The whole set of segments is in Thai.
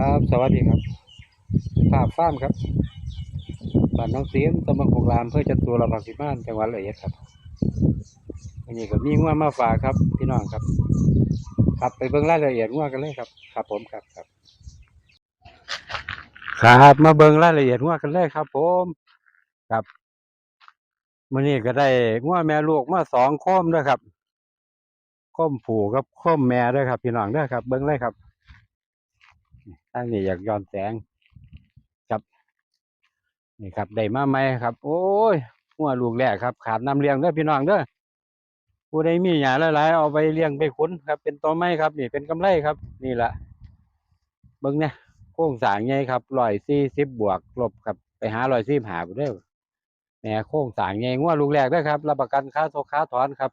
ครับ สวัสดีครับภาพฟ้ามครับบ้านน้องเสียมตำบลโคกรามเพื่อจะตัวระบางสิบ้านจังหวัดเอียครับอันนี้ก็มีงัวมาฝากครับ พี่น้องครับครับไปเบิ่งรายละเอียดงัวกันเลยครับครับผมครับครับครับมาเบิ่งรายละเอียดงัวกันเลยครับ ผมครับมื้อนี้ก็ได้งัวแม่ลูกมาสองโคมด้วยครับโคมผูกับโคมแม่ด้วยครับ พี่น้องด้อครับ เบิ่งเลยครับ อันนี้อยากย้อนแสงครับนี่ครับได้มาไหมครับ โอ้ยหัวลูกแรกครับ ขาดน้ำเลี้ยงเด้อพี่น้องเด้อผู้ใดมีหยาหลายๆเอาไปเลี้ยงไปขุนครับ เป็นตัวไม้ครับนี่เป็นกำไรครับ นี่แหละเบิ่งเนี่ยโค้งสางใหญ่ครับรอยสี่สิบบวกลบครับไปหารอยสี่หาไปเด้อแหน่โค้งสางใหญ่งัวลูกแรกด้อครับรับประกันค่าโซค้าถอนครับ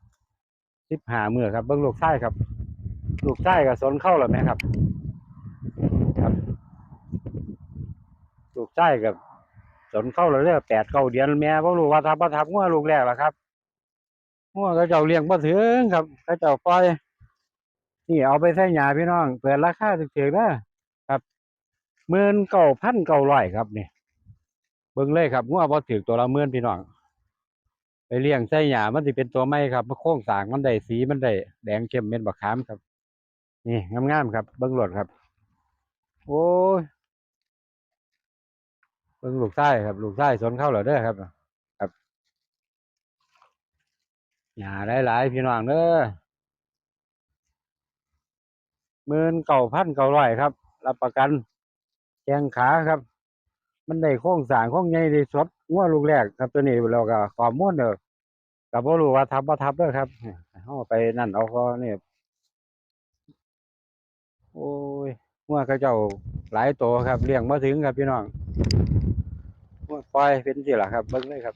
สิบหาเมือครับ เบิ่งลูกไส้ครับ ลูกไส้กับสนเข้าหรือไหมครับครับ ลูกไส้กับสนเข้าเลยเด้อแปดเก้าเดือนแม่บ่รู้ว่าทับบ่าทับงัวลูกแรกล่ะครับงัวก็เจ้าเลี้ยงบ่ถึงครับก็เจ้าปล่อย นี่เอาไปใส่หญ้าพี่น้องเปิดราคาถูกๆเด้อครับหมื่นเก้าพันเก้าร้อยครับนี่เบิ่งเลยครับงัวบ่ถึกตัวละหมื่นพี่น้องไปเลี้ยงใส่หญ้ามันสิเป็นตัวไม้ครับมันโค้งสางมันได้สีมันได้แดงเข้มเม็ดบักขามครับ นี่งามๆครับ เบิ่งโลดครับ โอ้ย เบิ่งลูกไส้ครับ ลูกไส้สนเข้าเหรอเด้อครับ ครับหย่าหลายๆพี่น้องเด้อหมื่นเก้าพันเก้าร้อยครับ รับประกันแข้งขาครับ มันได้โค้งสางโค้งใหญ่ได้สดงัวลูกแรกครับตัวนี้เราก็ขอมูลเด้อกับบ่รู้ว่าทับบ่ทับเด้อครับเฮาไปนั่นเอาก็นี่โอ้ยงัวเขาเจ้าหลายตัวครับเลี้ยงบ่ถึงครับพี่น้อง ว่าปล่อยเป็นสิล่ะครับเบิ้งเลยครับ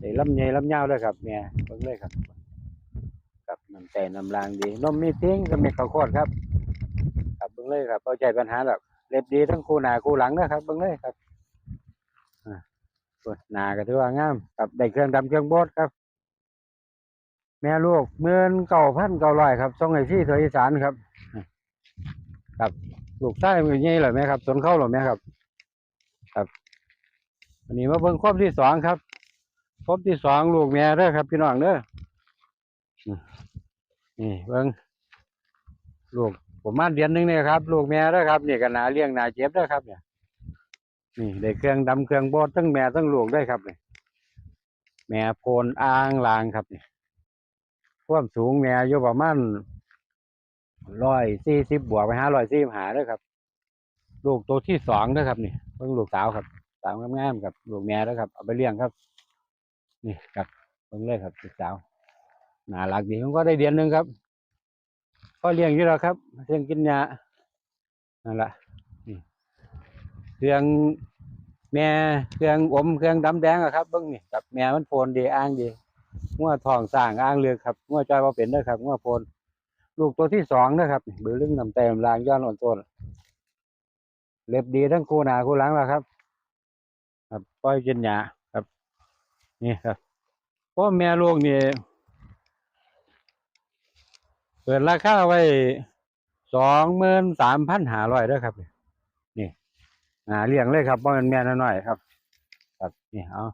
ไอ้ลำใหญ่ลำยาวเลยครับแม่เบิ้งเลยครับกับน้ำใจน้ำรางดีนมมีทิ้งกับเม็ดข้าวโพดครับครับเบิ้งเลยครับเอาใจปัญหาหรอกเล็บดีทั้งคู่หน้าคู่หลังนะครับเบิ้งเลยครับอ่าส่วนหน้าก็ถือว่างามกับได้เครื่องดำเครื่องบดครับ แม่ลูกเมื่นเก่าพันเก่าร้อยครับส่งให้ที่เถออีสานครับครับลูกใต้มือใหญ่เหรอแม่ครับสนเข้าเหรอแม่ครับ อันนี้มาเบิ่งครบที่สองครับครบที่สองลูกแม่เด้อครับ พี่น้องเด้อนี่เบิ่งลูกประมาเดือนหนึงเนี่ยครับ ลูกแม่เด้อครับนี่ก็หนาเลี้ยงหนาเจ็บเด้อครับ เนี่ย นี่ได้เครื่องดำเครื่องบดทั้งแม่ทั้งลูกได้ครับเนี่ยแม่โพนอ่างลางครับเนี่ยความสูงแม่อยู่ประมาณร้อยสี่สิบบวกไปห้าร้อยสี่หาเด้อครับ ลูกตัวที่สองเด้อครับ นี่เบิ่งลูกสาวครับ สาวงามๆกับลูกแม่แล้วครับเอาไปเลี้ยงครับ นี่ครับเพิ่งเลยครับลูกสาวน่ารักดีผมก็ได้เดือนหนึ่งครับก็เลี้ยงอยู่แล้วครับเลี้ยงกินยานั่นแหละนี่เครื่องแม่เครื่องอมเครื่องดำแดงอะครับเบิ้งนี่กับแม่มันโพนดีอ้างดีงัวทองสร้างอ้างเลือกครับงัวจอยว่าเป็นด้อครับงัวโพนลูกตัวที่สองนะครับเบือลึงนำเต็มลางย้อนอ่อนโซนเล็บดีทั้งคู่หนาคู่หลังแล้วครับ ครับปล่อยกินหญ้าครับ นี่ครับพ่อแม่ลูกนี่เปิดราคาไว้สองหมื่นสามพันห้าร้อยด้วยครับ นี่อ่าเลี้ยงเลยครับเพราะมันแม่น้อยๆครับ ครับนี่เอา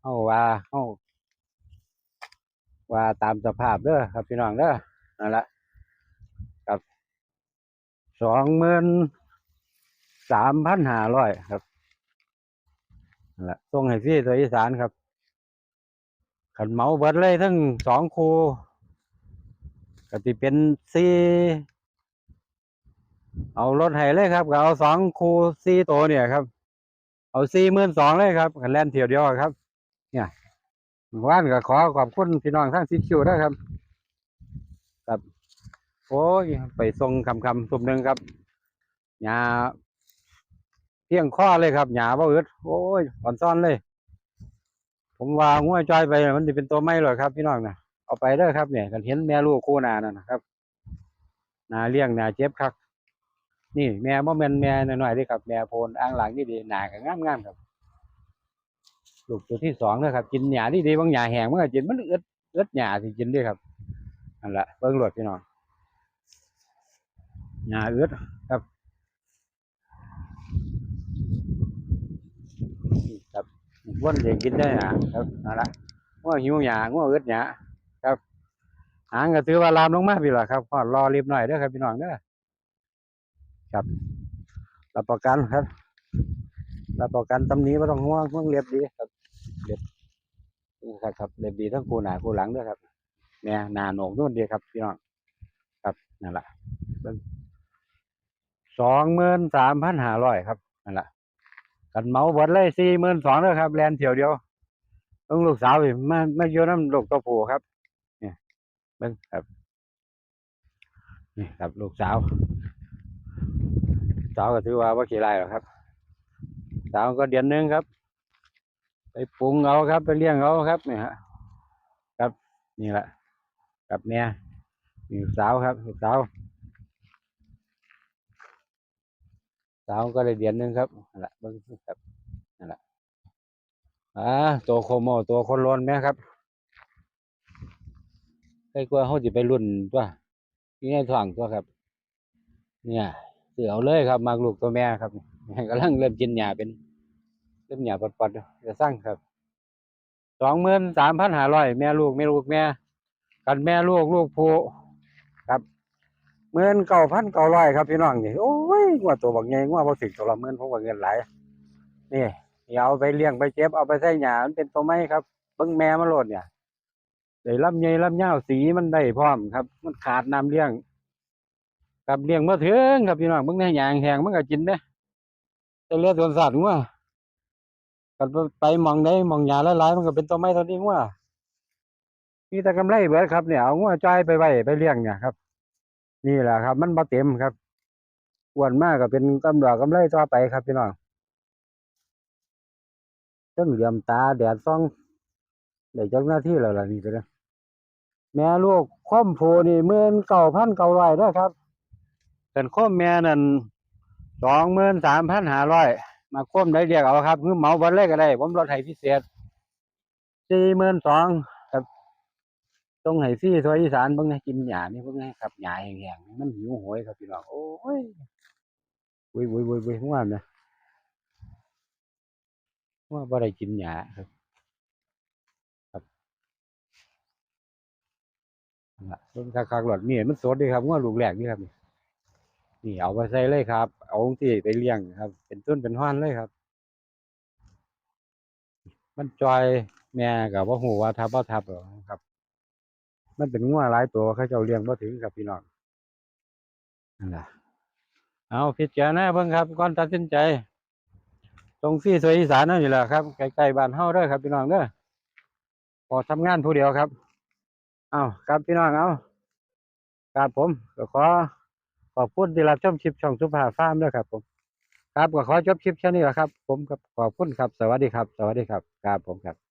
เอาว่าเอาว่าตามสภาพเด้อครับพี่น้องเด้อนั่นแหละครับสองหมื่นสามพันห้าร้อยครับ ละส่งให้พี่ตัวอีสานครับขันเมาเบิดเลยทั้งสองคูก็ติเป็นสี่เอารถให้เลยครับก็เอาสองคูสี่ตัวเนี่ยครับ เอาสี่หมื่นสองเลยครับขันแล่นเที่ยวเดียวครับ เนี่ยว่านก็ขอขอบคุณพี่น้องทั้งสิคิวด้วยครับ ครับ โอ้ยไปส่งคำคำสุ่มหนึ่งครับหยา เพียงข้อเลยครับหยาบ่อึดโอ้ยอ่อนซ่อนเลย ผมว่างัวจอยไปมันจะเป็นตัวไม่หรอกครับ พี่น้องนะเอาไปเด้อครับเนี่ยกันเห็นแม่ลูกคู่หนานั่นนะครับหนาเลี้ยงหนาเจ็บครับนี่แม่บ่แม่นแม่หน้อยๆด้ครับแม่โพนอ่างหลังนี่ดีหนาก็งามๆครับลูกตัวที่สองนะครับกินหญ้าดีดีบางหญ้าแห้งมันก็กินมันอึดอึดหญ้าที่กินด้วยครับนั่นแหละเบิ่งรวดพี่น้องหญ้าอึดครับ วนเด็กกินได้หยาครับนั่นละง่วหิวหยาง่วอึดหยาครับ หางก็ถือว่าลามลงมาพี่ละครับพอรอรีบหน่อยเด้อครับพี่น้องเด้อครับรับประกันครับรับประกันตำนี้ไม่ต้องห่วงเพิ่งเรียบดีครับเรียบครับครับเรียบดีทั้งคู่หน้าคู่หลังด้อครับเนี่ยหนาโหนกนู่นดีครับพี่น้องครับนั่นแหละสองหมื่นสามพันห้าร้อยครับนั่นแหละ กันเมาเบิดเลยสี่หมื่นสองเด้อครับแลนเที่ยวเดียวต้องลูกสาวอีกมามาอยู่น้ำลูกตัวผู้ครับเบิ้งครับ นี่ครับลูกสาว สาวก็ถือว่าว่าขี้ไรหรอกครับ สาวก็เดือนนึงครับ ไปปรุงเอาครับ ไปเลี้ยงเอาครับนี่ฮะครับ นี่แหละกับเนี่ยนี่ลูกสาวครับลูกสาว สาวก็ได้เดือนหนึงครับนั่นแหละเบิ้งครับนั่นแหละอ่าตัวโคโมตัวคนร้อนไหมครับใกล้กว่าเขาจะไปรุ่นตัวนี่ไงถ่วงตัวครับ เนี่ยเสือเอาเลยครับมากลูกตัวแม่ครับกำลังเริ่มกินหญ้าเป็น เริ่มหญ้าปัดๆจะสร้างครับสองหมื่นสามพันห้าร้อยแม่ลูกแม่ลูกแม่กันแม่ลูกลูกผู้ หมื่อนเก้าพันเก้าร้อยครับพี่น้องนี่โอ้ยงว่าตัวบักใหญ่งว่าพอถึงตัวละหมื่นผมว่าเงินหลายนี่อย่าเอาไปเลี้ยงไปเจ็บเอาไปใส่หญ้ามันเป็นตัวไม้ครับเบิ้งแม่มาโลดเนี่ยได้ลำใหญ่ลำยาวสีมันได้พร้อมครับ มันขาดน้ำเลี้ยงกับเลี้ยงมาถึงครับพี่น้องเบิ่งในหยางแหงมันก็กินเด้จะเลี้ยงสวนสัตว์งัวกันไปมองได้มองหญ้าหลายๆมันก็เป็นตัวไม้ตัวนี้งัวมีแต่กำไรเบิดครับเนี่ยเอางัวจ่ายไปไว้ไปเลี้ยงเนี่ยครับ นี่แหละครับ มันบ่เต็มครับอ้วนมากก็เป็นกำไรกำไรต่อไปครับพี่น้องต้นเหลี่ยมตาแดดส่องได้จักหน้าที่แล้วล่ะนี่ก็ได้แม่ลูกคว่ำโพนี่หมื่นเก้าพันเก้าร้อยด้วยครับเป็นคว่ำแม่นั่นสองหมื่นสามพันห้าร้อยมาคว่ำได้เรียกเอาครับคือเหมาบันเลยก็ได้ ผมลดให้พิเศษสี่หมื่นสอง ต้องให้ซี่ซอยอีสานเบิ่งให้กินหญ้านี่เบิ่งให้ขับหญ้าแห้งๆมันหิวโหยครับพี่น้องโอ้ยวุ้ยวุ้ยวุ้ยวุ้ยว่านะว่าบ่ได้กินหญ้าครับนั่นะเบิ่งคักๆหลอดนี่มันสดดีครับงัวลูกแรกนี่ครับนี่เอาไปใส่เลยครับ เอาที่ไปเลี้ยงครับ เป็นต้นเป็นห้านเลยครับมันจอยแม่กับว่าหูว่าทับว่าทับหรอครับ มันเป็นงัวหลายตัวเขาเจ้าเลี้ยงบ่ถึงครับพี่น้องนั่นล่ะเอาพิจารณาเบิ่งครับก่อนตัดสินใจ ตรงซี่สวยอีสานนั่นอยู่แหละครับใกล้ๆบ้านเฮาเด้อครับพี่น้องเด้อพอทำงานผู้เดียวครับ เอาครับพี่น้องเอาครับผมก็ขอขอบคุณที่รับชมคลิปช่องสุภาฟาร์มด้วยครับ ผม ครับก็ขอจบคลิปแค่นี้แหละครับ ผมครับขอบคุณครับ สวัสดีครับ สวัสดีครับครับผมครับ